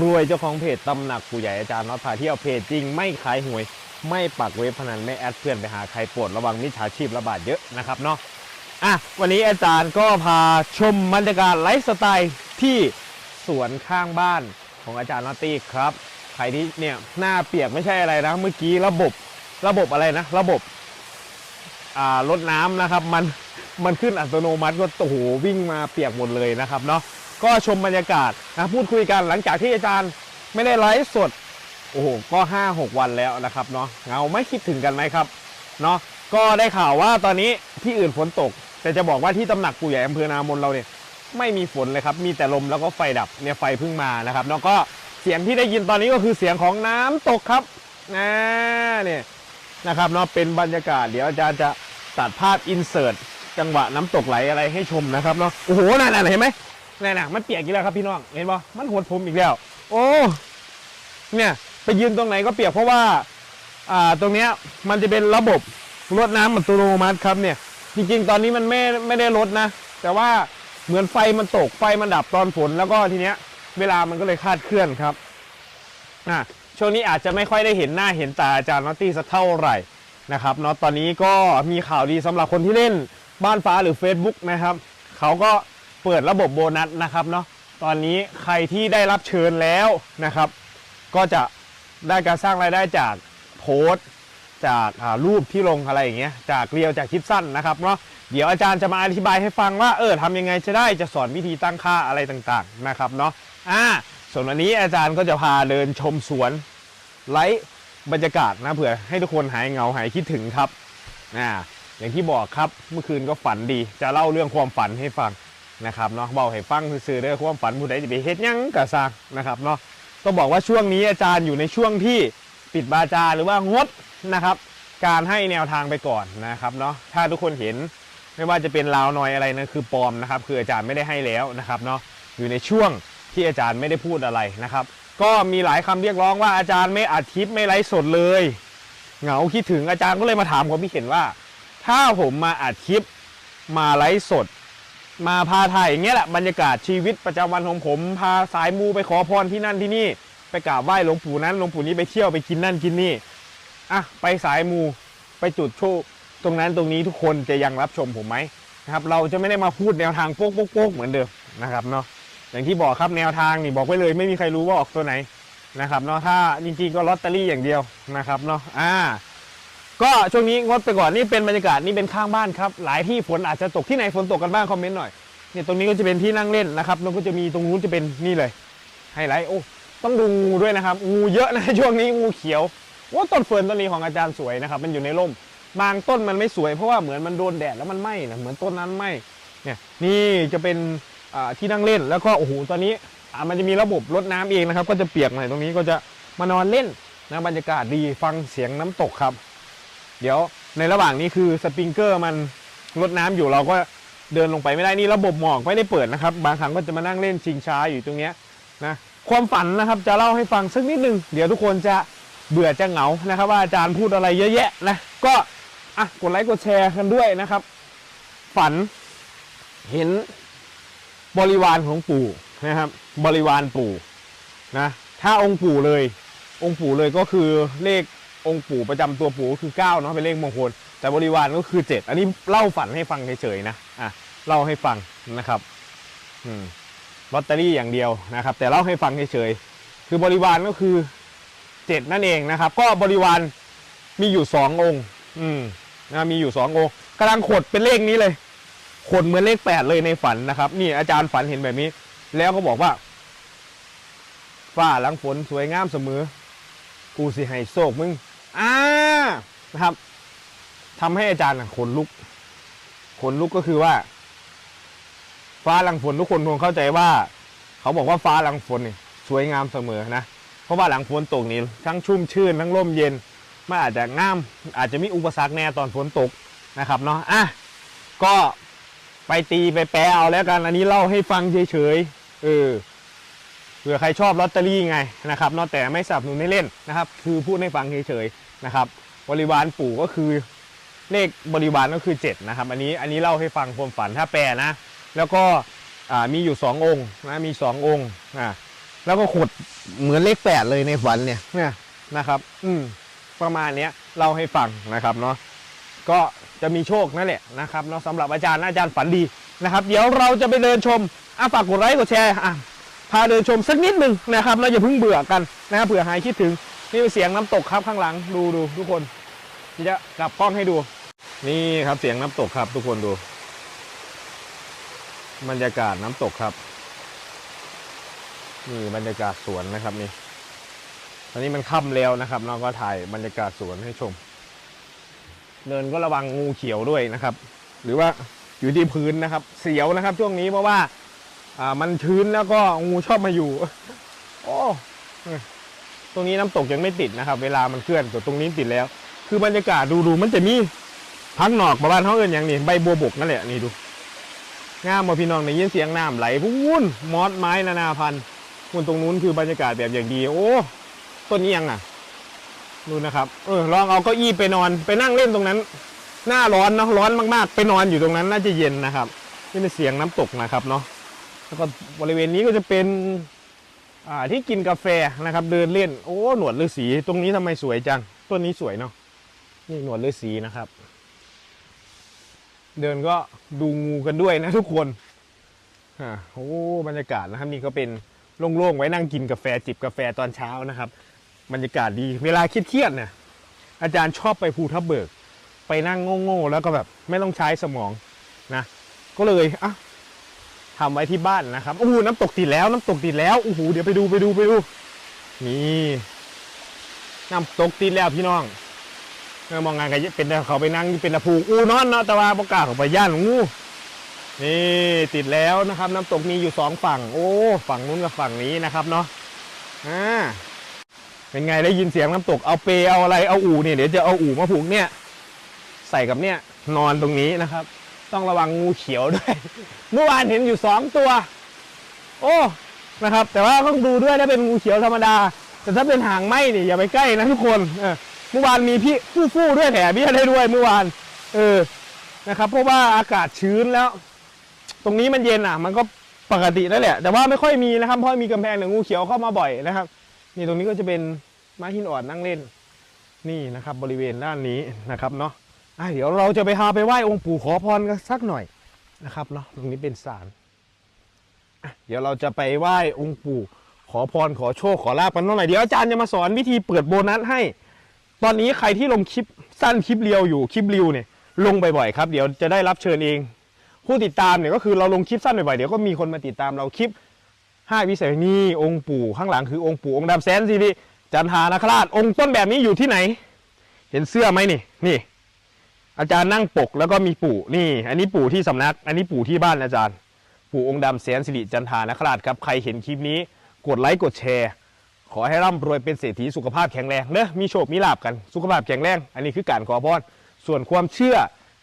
รวยเจ้าของเพจตำหนักผู้ใหญ่อาจารย์น็อตพาเที่ยวเพจจริงไม่ขายหวย ไม่ปักเว็บพนันไม่แอดเพื่อนไปหาใครปรดระวังมิจฉาชีพระบาดเยอะนะครับเนาะอะวันนี้อาจารย์ก็พาชมบรรยากาศไลฟ์สไตล์ที่สวนข้างบ้านของอาจารย์นอตตี้ครับ ใครที่เนี่ยหน้าเปียกไม่ใช่อะไรนะ เมื่อกี้ระบบระบบอะไรนะ ระบบอ่ารดน้ำนะครับ มันมันขึ้นอัตโนมัติก็โอ้โหวิ่งมาเปียกหมดเลยนะครับเนาะ ก็ชมบรรยากาศนะพูดคุยกันหลังจากที่อาจารย์ไม่ได้ไลฟ์สดโอ้โหก็ 5 6 วันแล้วนะครับเนาะเงาไม่คิดถึงกันไหมครับเนาะก็ได้ข่าวว่าตอนนี้ที่อื่นฝนตก แต่จะบอกว่าที่ตำหนักปู่ใหญ่อำเภอนามนเราเนี่ยไม่มีฝนเลยครับมีแต่ลมแล้วก็ไฟดับเนี่ยไฟเพิ่งมานะครับแล้วก็เสียงที่ได้ยินตอนนี้ก็คือเสียงของน้ำตกครับนะเนี่ยนะครับเนาะเป็นบรรยากาศเดี๋ยวอาจารย์จะตัดภาพอินเสิร์ตจังหวะน้ำตกไหลอะไรให้ชมนะครับเนาะโอ้โหนั่นๆเห็นไหม นี่นนะมันเปียกอีกแล้วครับพี่น้องเห็นปะมันหดผมอีกแล้ว โอ้เนี่ยไปยืนตรงไหนก็เปียกเพราะว่า อ่าตรงเนี้ยมันจะเป็นระบบรดน้ำอัตโนมัติครับเนี่ย จริงๆ ตอนนี้มันไม่ไม่ได้ลดนะ แต่ว่าเหมือนไฟมันตกไฟมันดับตอนฝนแล้วก็ทีเนี้ย เวลามันก็เลยคลาดเคลื่อนครับอะช่วงนี้อาจจะไม่ค่อยได้เห็นหน้าเห็นตาอาจารย์นอตตี้สักเท่าไหร่นะครับเนาะตอนนี้ก็มีข่าวดีสำหรับคนที่เล่นบ้านฟ้าหรือ Facebook นะครับ เขาก็ เปิดระบบโบนัสนะครับเนาะตอนนี้ใครที่ได้รับเชิญแล้วนะครับ ก็จะได้การสร้างรายได้จากโพสต์จากรูปที่ลงอะไรอย่างเงี้ยจากเรียวจากคลิปสั้นนะครับเนาะเดี๋ยวอาจารย์จะมาอธิบายให้ฟังว่าเออทำยังไงจะได้จะสอนวิธีตั้งค่าอะไรต่างๆนะครับเนาะอ่าส่วนวันนี้อาจารย์ก็จะพาเดินชมสวนไลฟ์บรรยากาศนะเผื่อให้ทุกคนหายเหงาหายคิดถึงครับอ่าอย่างที่บอกครับเมื่อคืนก็ฝันดี จะเล่าเรื่องความฝันให้ฟัง นะครับเนาะเบาให้ฟังซื่อๆเด้อความฝันผู้ใดจะไปเฮ็ดหยังกะซากนะครับเนาะต้องบอกว่าช่วงนี้อาจารย์อยู่ในช่วงที่ปิดบาจาหรือว่างดนะครับ การให้แนวทางไปก่อนนะครับเนาะถ้าทุกคนเห็นไม่ว่าจะเป็นลาวนอยอะไรนะคือปลอมนะครับ คืออาจารย์ไม่ได้ให้แล้วนะครับเนาะอยู่ในช่วงที่อาจารย์ไม่ได้พูดอะไรนะครับ ก็มีหลายคำเรียกร้องว่าอาจารย์ไม่อัดคลิปไม่ไลฟ์สดเลย เหงาคิดถึงอาจารย์ก็เลยมาถามผมพี่เห็นว่า ถ้าผมมาอัดคลิปมาไลฟ์สด มาพาถ่ายอย่างเงี้ยแหละบรรยากาศชีวิตประจำวันของผม พาสายมูไปขอพรที่นั่นที่นี่ ไปกราบไหว้หลวงปู่นั้นหลวงปู่นี้ไปเที่ยวไปกินนั่นกินนี่อะไปสายมูไปจุดโชคตรงนั้นตรงนี้ทุกคนจะยังรับชมผมไหมนะครับเราจะไม่ได้มาพูดแนวทางโป๊กโป๊กโป๊กเหมือนเดิมนะครับเนาะอย่างที่บอกครับแนวทางนี่บอกไว้เลยไม่มีใครรู้ว่าออกตัวไหนนะครับเนาะถ้าจริงๆก็ลอตเตอรี่อย่างเดียวนะครับเนาะอ่า ก็ช่วงนี้งดไปก่อนนี่เป็นบรรยากาศนี่เป็นข้างบ้านครับ หลายที่ฝนอาจจะตกที่ไหนฝนตกกันบ้างคอมเมนต์หน่อยเนี่ยตรงนี้ก็จะเป็นที่นั่งเล่นนะครับแล้วก็จะมีตรงนู้นจะเป็นนี่เลยไฮไลท์โอ้ต้องดูงูด้วยนะครับงูเยอะนะช่วงนี้งูเขียวว่าต้นเฟิร์นต้นนี้ของอาจารย์สวยนะครับมันอยู่ในร่ม บางต้นมันไม่สวยเพราะว่าเหมือนมันโดนแดดแล้วมันไหม้นะเหมือนต้นนั้นไหม้เนี่ยนี่จะเป็นที่นั่งเล่นแล้วก็โอ้โหตอนนี้มันจะมีระบบรดน้ำเองนะครับ ก็จะเปียกหน่อยตรงนี้ก็จะมานอนเล่นนะบรรยากาศดีฟังเสียงน้ำตกครับ เดี๋ยวในระหว่างนี้คือสปริงเกอร์มันรดน้ำอยู่เราก็เดินลงไปไม่ได้นี่ระบบหมอกไม่ได้เปิดนะครับ บางครั้งก็จะมานั่งเล่นชิงช้าอยู่ตรงเนี้ยนะความฝันนะครับจะเล่าให้ฟังสักนิดนึงเดี๋ยวทุกคนจะเบื่อจะเหงานะครับ ว่าอาจารย์พูดอะไรเยอะแยะนะก็อะกดไลค์กดแชร์กันด้วยนะครับ ฝันเห็นบริวารของปู่นะครับ บริวารปู่นะถ้าองค์ปู่เลย องค์ปู่เลยก็คือเลข องค์ปู่ประจำตัวปู่ก็คือ9เนาะเป็นเลขมงคล แต่บริวารก็คือ 7 อันนี้เล่าฝันให้ฟังเฉยๆนะอะเล่าให้ฟังนะครับอืมลอตเตอรี่อย่างเดียวนะครับ แต่เล่าให้ฟังเฉยๆคือบริวารก็คือ 7 นั่นเองนะครับ ก็บริวารมีอยู่ 2 องค์ อืมนะมีอยู่ 2 องค์กำลังขดเป็นเลขนี้เลยขดเหมือนเลข 8 เลยในฝันนะครับ นี่อาจารย์ฝันเห็นแบบนี้ แล้วก็บอกว่าฝ้าหลังฝนสวยงามเสมอ กูสิให้โศกมึง อ่านะครับทำให้อาจารย์ขนลุกขนลุกก็คือว่า ฟ้าหลังฝนทุกคนคงเข้าใจว่า เขาบอกว่าฟ้าหลังฝนนี่สวยงามเสมอนะเพราะว่าหลังฝนตกนี่ทั้งชุ่มชื่นทั้งร่มเย็นมันอาจจะงาม อาจจะมีอุปสรรคแน่ตอนฝนตกนะครับเนาะอะก็ไปตีไปแปลเอาแล้วกัน อันนี้เล่าให้ฟังเฉยๆเออ ผื่อใครชอบลอตเตอรี่ไงนะครับนอกแต่ไม่สนับสนุนให้เล่นนะครับ คือพูดให้ฟังเฉยๆนะครับ บริวารปู่ก็คือเลขบริวารก็คือ7นะครับอันนี้อันนี้เล่าให้ฟังความฝันถ้าแปลนะ แล้วก็มีอยู่ 2 องค์นะมี 2 องค์อ่าแล้วก็ขดเหมือนเลขแปดเลยในฝันเนี่ยเนี่ยนะครับ อืมประมาณเนี้ยเล่าให้ฟังนะครับเนาะก็จะมีโชคนั่นแหละนะครับเนาะสำหรับอาจารย์อาจารย์ฝันดีนะครับ เดี๋ยวเราจะไปเดินชมอะฝากกดไลค์กดแชร์อะาเดินชมสักนิดหนึ่งนะครับแล้วอย่าเพิ่งเบื่อกันนะครับเผื่อหายคิดถึงนี่เป็นเสียงน้ำตกครับข้างหลังดูดูทุกคนที่จะกลับกล้องให้ดู นี่ครับเสียงน้ำตกครับ ทุกคนดู บรรยากาศน้ำตกครับนี่บรรยากาศสวนนะครับนี่ตอนนี้มันค่ำแล้วนะครับเราก็ถ่ายบรรยากาศสวนให้ชม เดินก็ระวังงูเขียวด้วยนะครับ หรือว่าอยู่ที่พื้นนะครับ เสียวนะครับ ช่วงนี้เพราะว่า อ่ามันชื้นแล้วก็งูชอบมาอยู่ โอ้ตรงนี้น้ำตกยังไม่ติดนะครับ เวลามันเคลื่อนแต่ตรงนี้ติดแล้ว คือบรรยากาศดูดูมันจะมีพักหนอกประมาณเขาเอินอย่างนี้ใบบัวบกนั่นแหละนี่ดูงามมาพี่น้องในยินเสียงน้ำไหลพุ่นมอสไม้นานาพันธุ์พุ่นตรงนู้นคือบรรยากาศแบบอย่างดี โอ้ต้นนี้ยังอะดูนะครับ เออลองเอาเก้าอี้ไปนอน ไปนั่งเล่นตรงนั้น หน้าร้อนเนาะร้อนมากๆ ไปนอนอยู่ตรงนั้นน่าจะเย็นนะครับ นี่เป็นเสียงน้ำตกนะครับเนาะ แล้วก็บริเวณนี้ก็จะเป็นที่กินกาแฟนะครับ เดินเล่นโอ้หนวดฤาษีตรงนี้ทำไมสวยจังต้นนี้สวยเนาะนี่หนวดฤาษีนะครับ เดินก็ดูงูกันด้วยนะทุกคนอ่าโอ้บรรยากาศนะครับนี่ก็เป็นโล่งๆไว้นั่งกินกาแฟจิบกาแฟตอนเช้านะครับ บรรยากาศดีเวลาเครียดๆเนี่ยอาจารย์ชอบไปภูทับเบิก ไปนั่งโง่ๆแล้วก็แบบไม่ต้องใช้สมองนะ ก็เลยอะ ทำไว้ที่บ้านนะครับโอ้โหน้ำตกติดแล้วน้ำตกติดแล้วโอ้โหเดี๋ยวไปดูไปดูไปดูนี่น้ำตกติดแล้วพี่น้องเออมองงานกันเป็นเขาไปนั่งเป็นตะพูอู้นอนเนาะแต่ว่าประกลาศเขาไปย่านงูนี่ติดแล้วนะครับ น้ำตกมีอยู่สองฝั่ง โอ้ฝั่งนู้นกับฝั่งนี้นะครับเนาะอ่าเป็นไงได้ยินเสียงน้ำตกเอาเปเอาอะไรเอาอู่เนี่ยเดี๋ยวจะเอาอู่มาผูกเนี่ย ใส่กับเนี่ยนอนตรงนี้นะครับ ต้องระวังงูเขียวด้วย เมื่อวานเห็นอยู่สองตัว โอ้นะครับ แต่ว่าต้องดูด้วยถ้าเป็นงูเขียวธรรมดา แต่ถ้าเป็นหางไหมนี่อย่าไปใกล้นะทุกคนเมื่อวานมีพี่ฟู่ฟู่ด้วยแถเบี้ยได้ด้วยเมื่อวาน เออนะครับ เพราะว่าอากาศชื้นแล้ว ตรงนี้มันเย็นอะ มันก็ปกตินั่นแหละ แต่ว่าไม่ค่อยมีนะครับ เพราะมีกำแพงหรืองูเขียวเข้ามาบ่อยนะครับ นี่ตรงนี้ก็จะเป็นไม้หินอ่อนนั่งเล่น นี่นะครับ บริเวณด้านนี้นะครับเนาะ อะเดี๋ยวเราจะไปพาไปไหว้องค์ปู่ขอพรกันสักหน่อยนะครับเนาะตรงนี้เป็นศาลเดี๋ยวเราจะไปไหว้องค์ปู่ขอพรขอโชคขอลาบกันหน่อยเดี๋ยวอาจารย์จะมาสอนวิธีเปิดโบนัสให้ ตอนนี้ใครที่ลงคลิปสั้นคลิปเรียวอยู่คลิปเรียวเนี่ยลงบ่อยๆครับ เดี๋ยวจะได้รับเชิญเอง ผู้ติดตามเนี่ยก็คือเราลงคลิปสั้นบ่อยๆเดี๋ยวก็มีคนมาติดตามเราคลิปห้าวิสัยนี่องค์ปู่ข้างหลังคือองค์ปู่องค์ดำแสนสิริจันทานาคราชองค์ต้นแบบนี้อยู่ที่ไหน เห็นเสื้อไหมนี่นี่ อาจารย์นั่งปกแล้วก็มีปู่นี่ อันนี้ปู่ที่สำนัก อันนี้ปู่ที่บ้านอาจารย์ ปู่องค์ดำแสนสิริจันทานคราชครับใครเห็นคลิปนี้ กดไลค์กดแชร์ ขอให้ร่ำรวยเป็นเศรษฐีสุขภาพแข็งแรงเนอะมีโชคมีลาบกันสุขภาพแข็งแรง อันนี้คือการขอพรส่วนความเชื่อ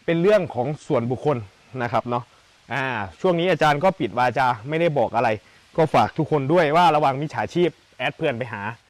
เป็นเรื่องของส่วนบุคคลนะครับเนาะอ่าช่วงนี้อาจารย์ก็ปิดวาจาไม่ได้บอกอะไร ก็ฝากทุกคนด้วยว่าระวังมิจฉาชีพแอดเพื่อนไปหา